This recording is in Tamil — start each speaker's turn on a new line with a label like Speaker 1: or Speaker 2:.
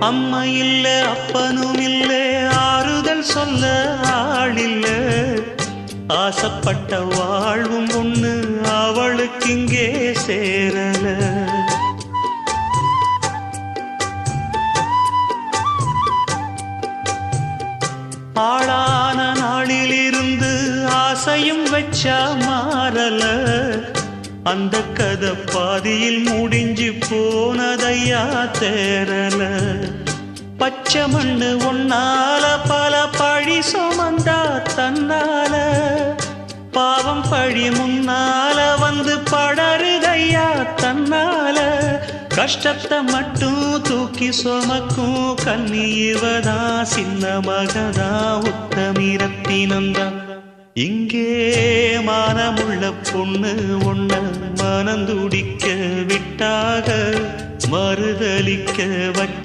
Speaker 1: அம்மா இல்ல அப்பனும் இல்ல ஆறுதல் சொல்ல ஆளில்ல ஆசைப்பட்ட வாழ்வும் ஒண்ணு அவளுக்கு இங்கே சேரல. ஆளான நாளிலிருந்து ஆசையும் வச்சா மாறல. அந்த கதை பாதியில் முடிஞ்சு போனதையா தேரல பச்சை மண்ணு உன்னால பல பழி சுமந்தா தன்னால. பாவம் பழி முன்னால வந்து படருதையா தன்னால. கஷ்டத்தை மட்டும் தூக்கி சுமக்கும் கன்னி இவதா சின்ன மகதா உத்தமிரத்தினந்தா இங்கே மானமுள்ள பொண்ணு ஒன்ன மனந்துடிக்க விட்டாக மறுதளிக்க வச்ச